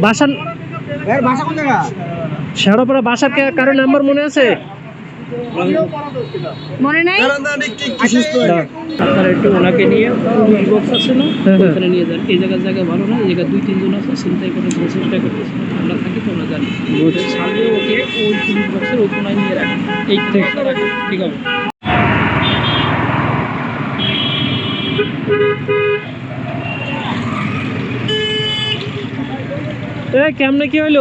বাসার এর কোন জায়গা? শেওড়াপাড়া বাসার কারও নাম্বার মনে আছে? মনে নাই? আপনারা একটু ওনাকে নিয়ে বক্স আছে না? হ্যাঁ, হ্যাঁ। ওখানে নিয়ে যান। এই জায়গার জায়গা ভালো না? এই জায়গায় দুই তিনজন আছে চিন্তাই করে চেষ্টা করতেছে আমরা থাকি তো জানি সামনে ওকে ওই পুলিশ বক্সের ওই কোনায় নিয়ে রাখেন এই ঠিক। হবে এ কেমনে কি হইল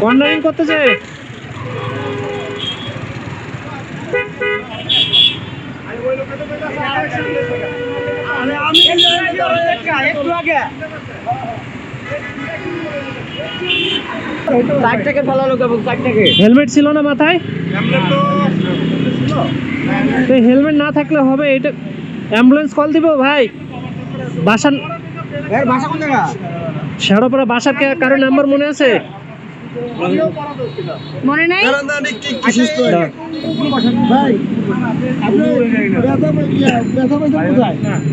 কর্নারিং করতেছে চার থেকে ফেলালো কেবল চার হেলমেট ছিল না মাথায়? তো হেলমেট না থাকলে হবে এটা অ্যাম্বুলেন্স কল দিব ভাই। এর ভাষা কোন জায়গা? শেওড়াপাড়া বাসার কে- কারও নাম্বার মনে আছে? মনে নাই?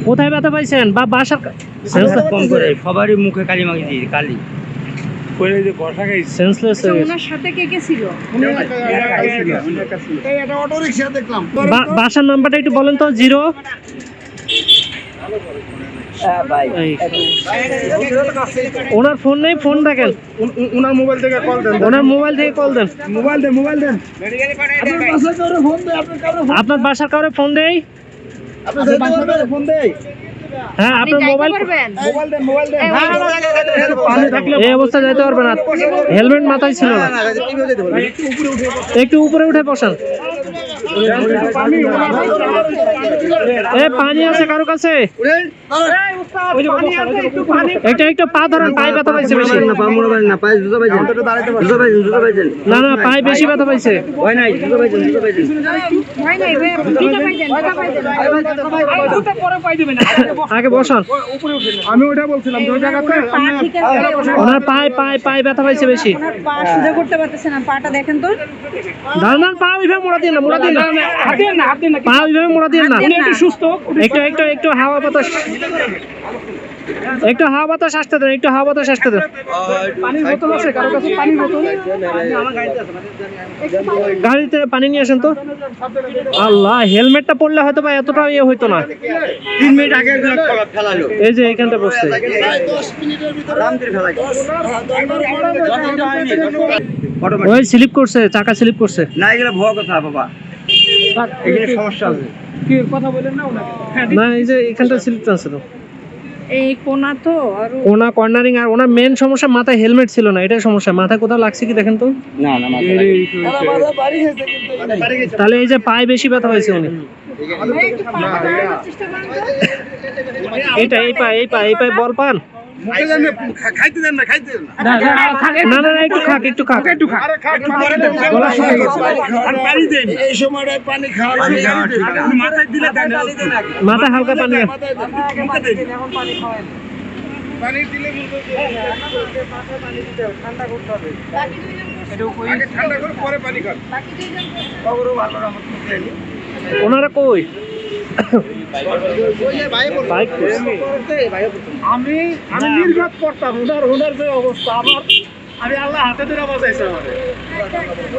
কোথায় ব্যথা পাইছেন? বা বাসার কম করে। সবারই মুখে কালি মাগি কালি। সেন্সলেস তো ওনার সাথে কে কে ছিল? এই একটা অটো রিকশা দেখলাম। বাসার নাম্বারটা একটু বলেন তো জিরো। ওনার ফোন নেই ফোন দেখেন উনার মোবাইল থেকে কল দেন ওনার মোবাইল থেকে কল দেন মোবাইল দেন মোবাইল দেন আপনার বাসার কারও ফোন দেই ফোন হ্যাঁ আপনার মোবাইল মোবাইল দেন মোবাইল দেন পানি থাকলে এই অবস্থা যাইতে পারবে না হেলমেট মাথায় ছিল না একটু উপরে উঠে বসান এ পানি আছে কারও কাছে? একটা একটু পা ধরেন পায়ে ব্যথা পাইছে বেশি। পা মোড়া না পায়ে জুতো পাইছেন জুতো পাইছেন জুতো পাইছেন না না পায়ে বেশি ব্যথা পাইছে। হয় নাই জুতো পাইছেন জুতো পাইছেন হয় নাই আগে বসান। আমি ওটা বলছিলাম ওই জায়গাতে ওনার পায়ে পায়ে পায়ে ব্যথা পাইছে বেশি। পা সোজা করতে পারতেছে না পাটা দেখেন তো। দাঁড়ান পা ওইভাবে মোড়া দিন না মোড়া দিন না। হাত দিয়ে না হাত দিয়ে না পা ওইভাবে মোড়া দিন না একটু সুস্থ। একটু একটু একটু হাওয়া বাতাস। একটু হাওয়া বাতাস আসতে দেন একটু হাওয়া বাতাস আসতে দেন। পানির বোতল আছে কারও কাছে পানির বোতল? গাড়িতে পানি নিয়ে আসেন তো। আল্লাহ হেলমেটটা পড়লে হয়তো বা এতটা ইয়ে হইতো না। তিন মিনিট আগে ফেলালো। এই যে এইখানটা বসছে। ওই স্লিপ করছে চাকা স্লিপ করছে। না এগুলো ভুয়া কথা বাবা। এখানে সমস্যা আছে। কি কথা বলেন না ওনাকে? হ্যাঁ না এই যে এখানটা স্লিপ টানছে তো। এই কোনা তো আর কোনা কর্নারিং আর ওনার মেন সমস্যা মাথায় হেলমেট ছিল না এটাই সমস্যা। মাথায় কোথাও লাগছে কি দেখেন তো? না না তাহলে এই যে পায়ে বেশি ব্যথা হয়েছে উনি। এইটা এই পা এই পা এই পায়ে বল পান। পানি পানি দিলে হালকা পানি দেন। ঠান্ডা করতে হবে। ঠান্ডা করে পরে পানি খান। বাকি দুইজন খবরও ভালো রহমত ওনারা কই? আমি আমি নির্ঘাত করতাম ওনার ওনার যে অবস্থা আমার আমি আল্লাহ হাতে ধরে আমাদের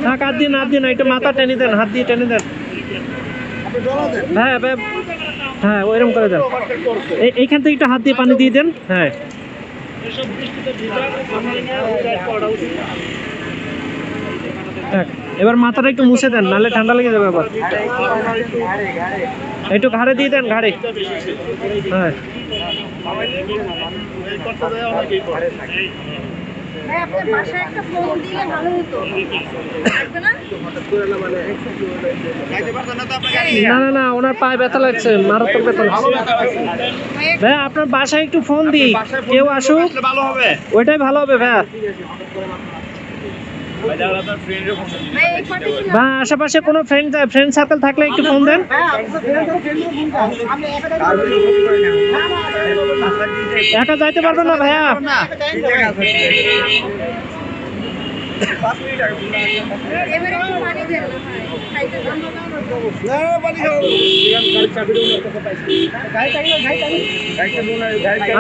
থাক হাত দিন হাত দিন একটু মাথা টেনে দেন হাত দিয়ে টেনে দেন। হ্যাঁ হ্যাঁ ওইরকম করে দেন। এই- এইখান থেকে একটু হাত দিয়ে পানি দিয়ে দেন। হ্যাঁ। এবার মাথাটা একটু মুছে দেন নাহলে ঠান্ডা লেগে যাবে আবার। একটু ঘাড়ে দিয়ে দেন ঘাড়ে। হ্যাঁ। না? না না ওনার পায়ে ব্যথা লাগছে মারাত্মক ব্যথা লাগছে। ভাই আপনার বাসায় একটু ফোন দিই। কেউ আসুক। ওইটাই ভালো হবে ভাইয়া। বা আশেপাশে কোনো ফ্রেন্ড ফ্রেন্ড সার্কেল থাকলে একটু ফোন দেন। একা যাইতে পারবেন না ভাইয়া?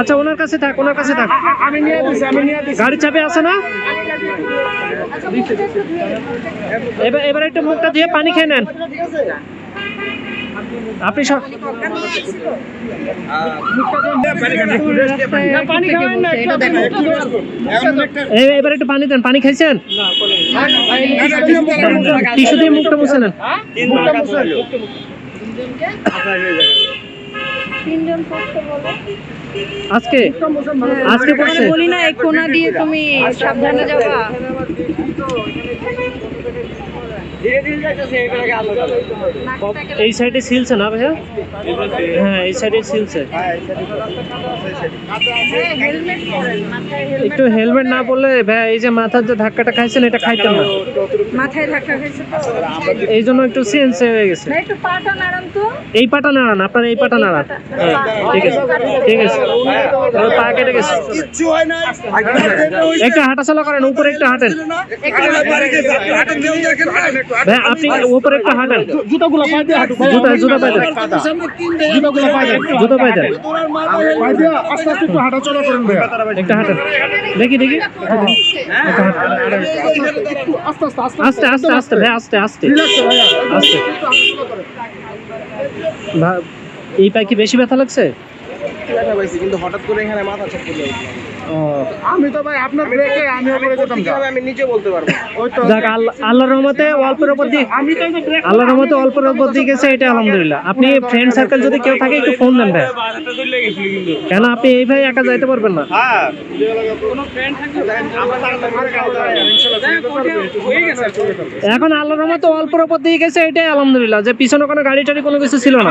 আচ্ছা ওনার কাছে থাক, ওনার কাছে থাক আমি নিয়ে দিছি আমি নিয়ে দিছি গাড়ি চাবি আছে না। এবার এবার একটু মুখটা দিয়ে পানি খেয়ে নেন আপনি সব এবার একটু পানি দেন পানি খাইছেন? টিস্যু দিয়ে মুখটা মুছে নেন। আজকে? আজকে বলি না এই কোনা দিয়ে তুমি সাবধানে যাবা। নাকটাকে এই সাইডে সিলছে না ভাইয়া? হ্যাঁ এই সাইডে সিলছে। একটু হেলমেট না পরলে ভাইয়া এই যে মাথার যে ধাক্কাটা খাইছেন এটা খাইতেন না। মাথায় ধাক্কা খাইছে এই জন্য একটু চেঞ্জ হয়ে গেছে। না একটু পাটা নাড়ান তো। এই পাটা নাড়ান আপনার এই পাটা নাড়ান। হ্যাঁ ঠিক আছে ঠিক আছে। পা কেটে গেছে। একটু হাঁটাচলা করেন উপরে একটু হাঁটেন। ভাই আপনি উপরে একটু হাঁটেন। জুতাগুলো পাই দিয়ে জুতা জুতা পাই দেন। জুতাগুলো পাই দেন। জুতা পাই দেন। পাই দিয়ে আস্তে আস্তে একটু হাঁটা চলা করেন ভাইয়া। একটু হাঁটেন দেখি দেখি। একটু আস্তে আস্তে আস্তে আস্তে আস্তে। আস্তে। ভাই আস্তে আস্তে আস্তে এই পায়ে কি বেশি ব্যথা লাগছে? কিন্তু হঠাৎ করে এখানে মাথা চক্কর দিয়ে আমি তো ভাই আপনার ব্রেকে আমি আমি উপরে যেতাম আমি নিজে বলতে পারব? ওই তো যাক আল্লাহর রহমতে অল্পের উপর দিয়ে আমি তো এই যে আল্লাহর রহমতে অল্পের উপর দিয়ে গেছে এটা আলহামদুলিল্লাহ। আপনি ফ্রেন্ড সার্কেল যদি কেউ থাকে একটু ফোন দেন ভাই। কেন আপনি এই ভাই একা যাইতে পারবেন না। এখন আল্লাহর রহমতে অল্পের উপর দিয়ে গেছে এটাই আলহামদুলিল্লাহ যে পিছনে কোনো গাড়ি টাড়ি কোনো কিছু ছিল না।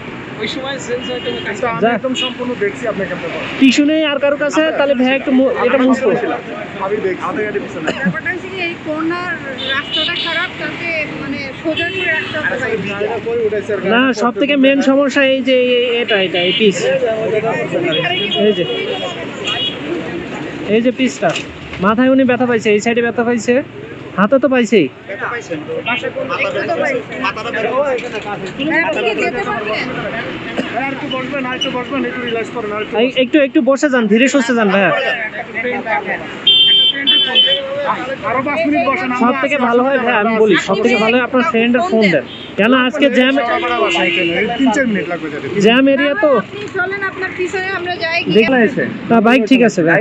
ওই সময় সেন্স হয়তো আমি একদম সম্পূর্ণ দেখছি আপনাকে টিস্যু নেই আর কারও কাছে তাহলে ভাই একটু এটা মুছবো। আমি দেখছি। আমাদের গাড়ি পিছনে। ব্যাপারটা হচ্ছে কি, এই কোনার রাস্তাটা খারাপ তাতে মানে সোজা করে না সব থেকে মেন সমস্যা এই যে এটা এটা এই পিস এই যে এই যে পিসটা মাথায় উনি ব্যথা পাইছে এই সাইডে ব্যথা পাইছে। হাতে তো আর একটু একটু বসে যান ধীরে সুস্থে যান ভাইয়া। সব থেকে ভালো হয় ভাই আমি বলি সব থেকে ভালো হয় আপনার ফ্রেন্ডের ফোন দেন। কেন আজকে জ্যাম জ্যাম এরিয়া তো? আপনি চলেন আপনার পিছনে আমরা যাই গিয়ে দেখলে এসে বাইক ঠিক আছে ভাই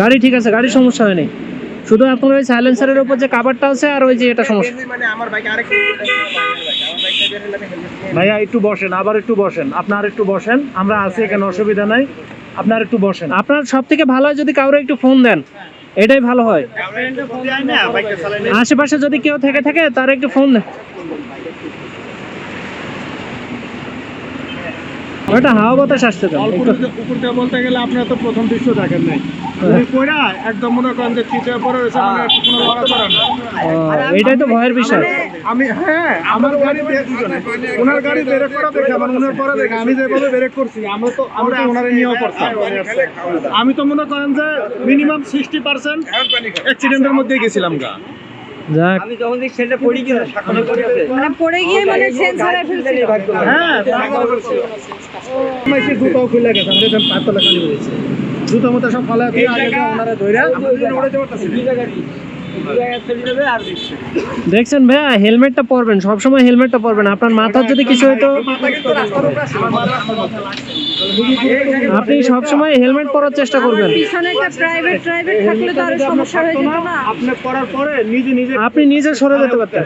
গাড়ি ঠিক আছে গাড়ির সমস্যা হয়নি। শুধু আপনার ওই সাইলেন্সারের উপর যে কাভারটা আছে আর ওই যে এটা সমস্যা। মানে আমার বাইকে আরেকটা হেলমেট ভাইয়া একটু বসেন আবার একটু বসেন। আপনার একটু বসেন আমরা আছি এখানে অসুবিধা নাই। আপনার একটু বসেন। আপনার সব থেকে ভালো হয় যদি কাউরে একটু ফোন দেন এটাই ভালো হয়। আশেপাশে যদি কেউ থেকে থাকে তার একটু ফোন দেন। ওটা হাওয়া বাতাস উপর বলতে গেলে আপনার তো প্রথম দৃশ্য দেখেন নাই। একদম মনে করেন যে চিটে পরে রয়েছে মানে কোনো লড়াচড়া না এটাই তো ভয়ের বিষয়। আমি হ্যাঁ আমার গাড়ি ওনার গাড়ি ব্রেক করা দেখে আমার ওনার পরে দেখে আমি যেভাবে ব্রেক করছি আমরা তো আমরা ওনারে নিয়েও করতাম। আমি তো মনে করেন যে মিনিমাম সিক্সটি পার্সেন্ট অ্যাক্সিডেন্টের মধ্যে গেছিলাম গা। যাক। মানে পড়ে গিয়ে মানে সেন্স হারিয়ে ফেলছিল। হ্যাঁ আমার সে জুতাও খুলে গেছে আমাদের এখানে পাতলা খালি হয়েছে জুতা মতো সব ফালা দিয়ে আগে ওনারা ধইরা উড়াইতে পারতাছি দেখছেন ভাইয়া হেলমেটটা পরবেন সবসময় হেলমেটটা পরবেন। আপনার মাথার যদি কিছু হয়তো আপনি সবসময় হেলমেট পরার চেষ্টা করবেন। পিছনে একটা প্রাইভেট প্রাইভেট থাকলে তো আরও সমস্যা যেত না? আপনি নিজে নিজে আপনি নিজে সরে যেতে পারতেন।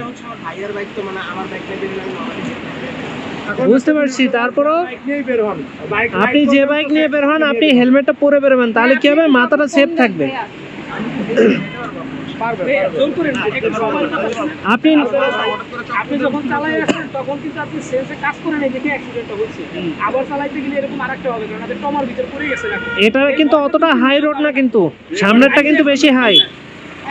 মানে বুঝতে পারছি তারপরও বাইক নিয়েই বের হন বাইক আপনি যে বাইক নিয়ে বের হন আপনি হেলমেটটা পরে বেরোবেন তাহলে কি হবে? মাথাটা সেফ থাকবে। ভাই, জোর করে না, একটু সময় কাটাচ্ছেন। আপনি আপনি যখন চালাই আসেন তখন কিন্তু আপনি সেন্সে কাজ করে দেখে অ্যাক্সিডেন্টটা হচ্ছে। আবার চালাইতে গেলে এরকম আরেকটা হবে কারণ আপনি টমার ভিতর পড়ে গেছে এটা কিন্তু অতটা হাই রোড না কিন্তু। সামনেরটা কিন্তু বেশি হাই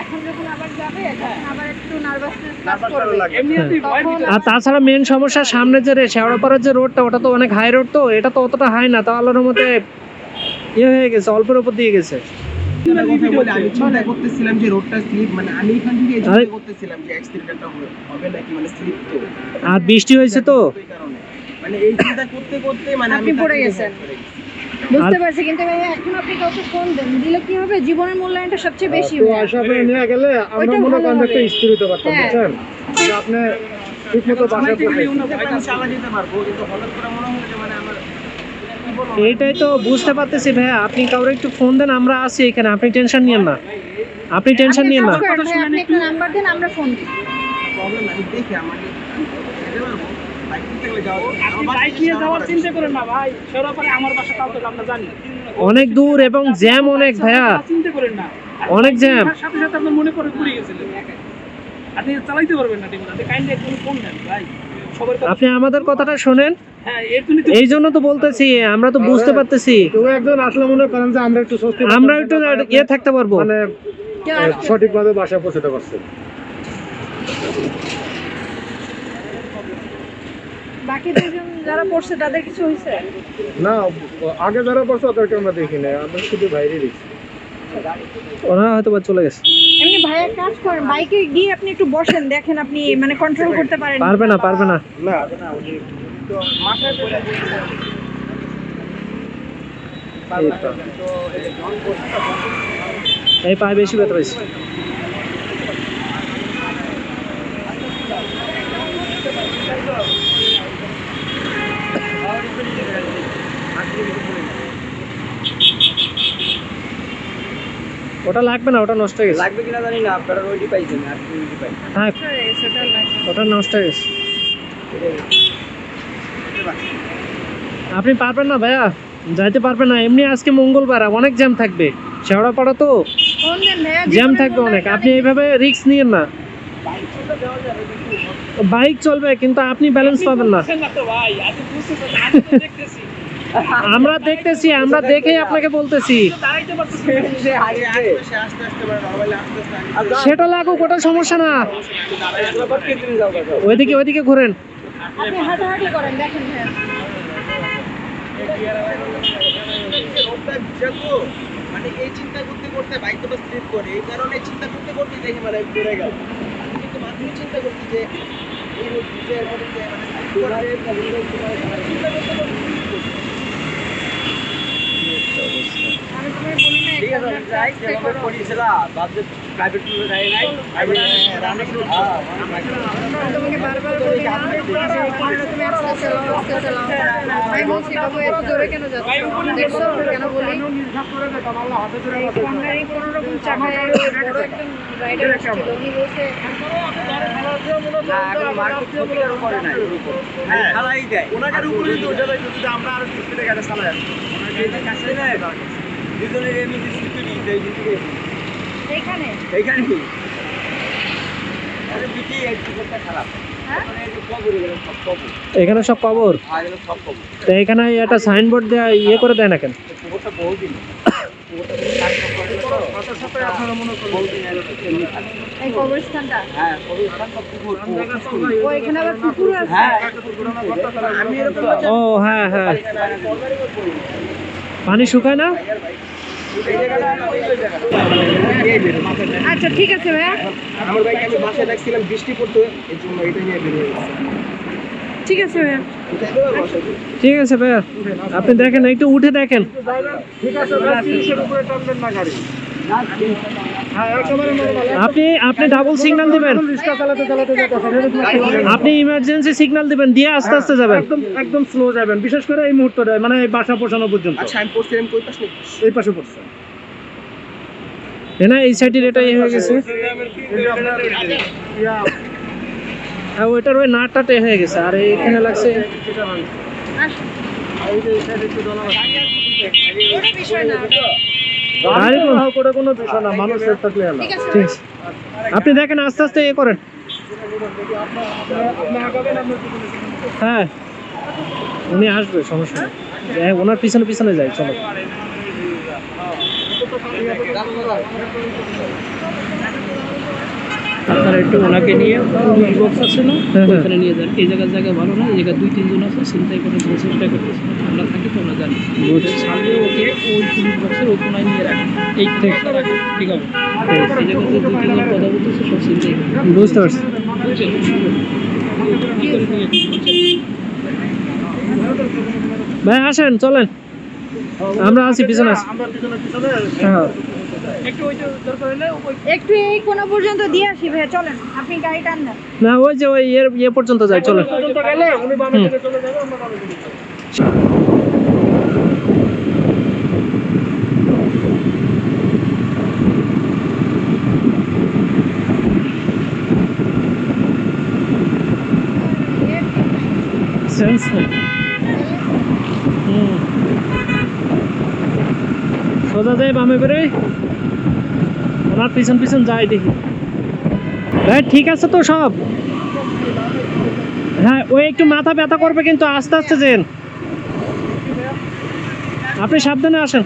এখন যখন আবার যাবে তখন আবার একটু নার্ভাসনেস কাজ করবে। এমনি আপনি ভয় ভিতরে আর তাছাড়া মেন সমস্যা সামনে যে রে শেওড়াপাড়ার যে রোডটা ওটা তো অনেক হাই রোড তো এটা তো অতটা হাই না। তা আল্লাহর মতে ইয়ে হয়ে গেছে অল্পের উপর দিয়ে গেছে। আমি চিন্তা করতেছিলাম যে রোডটা স্লিপ মানে আমি এখান থেকে চিন্তা করতেছিলাম যে অ্যাক্সিডেন্টটা হবে নাকি মানে স্লিপ তো? আর বৃষ্টি হয়েছে তো? মানে এই চিন্তা করতে করতে মানে আপনি পড়ে গেছেন। বুঝতে পারছি কিন্তু ভাইয়া এখন আপনি কাউকে ফোন দেন? দিলে কি হবে? জীবনের মূল্যায়নটা সবচেয়ে বেশি তো আশা করে নিয়ে গেলে আমরা মনে করেন ভালো যে একটা হবে। স্থির হতে পারতাম হ্যাঁ। বুঝছেন? আপনি পারব কিন্তু হঠাৎ করে মনে হলো যে মানে বলব এইটাই তো বুঝতে পারতেছি ভাইয়া। আপনি কাউরে একটু ফোন দেন আমরা আছি এখানে। আপনি টেনশন নিয়েন না। আপনি টেনশন নিয়েন না। আপনি একটা নাম্বার দেন আমরা ফোন প্রবলেম আমি দেখি আমাকে। অনেক দূর এবং জ্যাম অনেক ভাইয়া। চিন্তা করেন না। অনেক জ্যাম। সাথে সাথে আপনার মনে করে ঘুরে গেছিলেন। আপনি চালাইতে পারবেন না আপনি কাইন্ডলি একটু ফোন দেন ভাই। আপনি আমাদের কথাটা শোনেন। হ্যাঁ এই জন্য তো বলতেছি আমরা তো বুঝতে পারতেছি। একজন আসলে মনে করেন যে আমরা একটু স্বস্তি আমরা একটু ইয়ে থাকতে পারব। মানে সঠিকভাবে বাসায় পৌঁছতে পারছি। বাকি দুজন যারা পড়ছে তাদের কিছু হয়েছে? না আগে যারা পড়ছে ওদেরকে আমরা দেখি না আমরা শুধু বাইরে দেখছি। ওনারা হয়তো বা চলে গেছে এমনি ভাইয়া কাজ করেন বাইকে গিয়ে আপনি একটু বসেন দেখেন আপনি মানে কন্ট্রোল করতে পারেন পারবে না পারবে না। এই তো। এই পায়ে বেশি ব্যথা হয়েছে ওটা লাগবে না ওটা নষ্ট হয়ে গেছে। লাগবে কিনা জানি না আপনারা ওইটি পাইছেন আর কি ওইটি পাই হ্যাঁ ওটা নষ্ট হয়ে গেছে। আপনি পারবেন না ভাইয়া যাইতে পারবেন না। এমনি আজকে মঙ্গলবার অনেক জ্যাম থাকবে। শেওড়াপাড়া তো? জ্যাম থাকবে অনেক। আপনি এইভাবে রিস্ক নিয়েন না। বাইক চলবে কিন্তু আপনি ব্যালেন্স পাবেন না। বুঝছেন না তো ভাই না, আমি তো দেখতেছি। আমরা দেখতেছি আমরা দেখেই আপনাকে বলতেছি। সেটা লাগুক ওটা সমস্যা না। ওইদিকে ওইদিকে ঘোরেন। মানে এই চিন্তা করতে করতে বাইকটা তো স্লিপ করে এই কারণে চিন্তা করতে করতে দেখি মানে পড়ে গেল কিন্তু মাঝখানে চিন্তা করছি যে এই রোড মানে চিন্তা করতে করতে না ঠিক আছে পড়িয়েছিলাম ভাবছে প্রাইভেট স্কুলে যাই নাই আমি রানিং তোমাকে বারবার বলি না তুমি আস্তে চালাও আস্তে চালাও আমি বলছি বাবু এত জোরে কেন যাচ্ছ দেখছ কেন বলি এই কোনো রকম চাকায় বড় রাইডার ছিল উনি বলছে ওনাদের উপরে যদি যায় আমরা আরও স্পিডে গাড়ি চালাই দুজনের এমনি স্পিড দিকে এইখানে? এইখানে। হ্যাঁ? মানে এখানে সব কবর? এখানে একটা সাইনবোর্ড দেওয়া ইয়ে করে দেয় না কেন? মনে হ্যাঁ হ্যাঁ ও হ্যাঁ হ্যাঁ। পানি শুকায় না? এই জায়গাটা এই জায়গাটা এই বের আচ্ছা ঠিক আছে ভাইয়া। আমার বাইকে আমি বাসায় দেখছিলাম বৃষ্টি পড়তো এই জন্য এটা নিয়ে বেরিয়ে গেছে। ঠিক আছে ভাইয়া। উঠে দেবো বাসায় ঠিক আছে ভাইয়া আপনি দেখেন একটু উঠে দেখেন। ঠিক আছে হ্যাঁ আপনি আপনি ডাবল সিগন্যাল দিবেন। আপনি ইমার্জেন্সি সিগন্যাল দিবেন দিয়ে আস্তে আস্তে যাবেন। একদম একদম স্লো যাবেন। বিশেষ করে এই মুহূর্তটায় মানে এই বাসা পৌঁছানো পর্যন্ত। আচ্ছা আমি কই পাশ এই পাশে পড়ছে না এই সাইডের এটা ইয়ে হয়ে গেছে। এই যে আপনার আর ওইটার ওই নাটটা টে হয়ে গেছে আর এখানে লাগছে এটা ভাঙছে। আসুন এই যে এই একটু ডলা আছে। বিষয় না আপনি দেখেন আস্তে আস্তে এ করেন। হ্যাঁ। উনি আসবে সমস্যা নেই। হ্যাঁ, ওনার পিছনে পিছনে যাই চলো। আপনারা একটু ওনাকে নিয়ে পুলিশ বক্স আছে না। ওখানে নিয়ে যান। এই জায়গার জায়গা ভালো না? এই জায়গায় দুই তিনজন আছে চিন্তাই করে যে চেষ্টা করতেছে আমরা থাকি তো আমরা জানি সামনে ওকে ওই পুলিশ বক্সের ওই কোনায় নিয়ে রাখেন এই রাখেন ঠিক হবে এই জায়গায় যে দুই তিনজন কথা বলতেছে সব চিন্তাই করে। বুঝতে পারছি? ভাই আসেন চলেন। আমরা আছি পিছনে আছি। আমরা পিছনে পিছনে হ্যাঁ। একটু ওইটা দরকার হলে একটু এই কোনো পর্যন্ত দিয়ে আসি ভাইয়া চলেন আপনি গাড়ি টান দেন। না ওই যে ওই ইয়ে ইয়ে পর্যন্ত যাই চলেন। পর্যন্ত গেলে উনি বামে হুম। চলে যাবে আমরা বামে থেকে সেন্স নেই। সোজা যাই বামে বেরোই ওনার পিছন পিছন যাই দেখি। হ্যাঁ ঠিক আছে তো সব? হ্যাঁ ওই একটু মাথা ব্যথা করবে কিন্তু আস্তে আস্তে যেন। আপনি সাবধানে আসেন।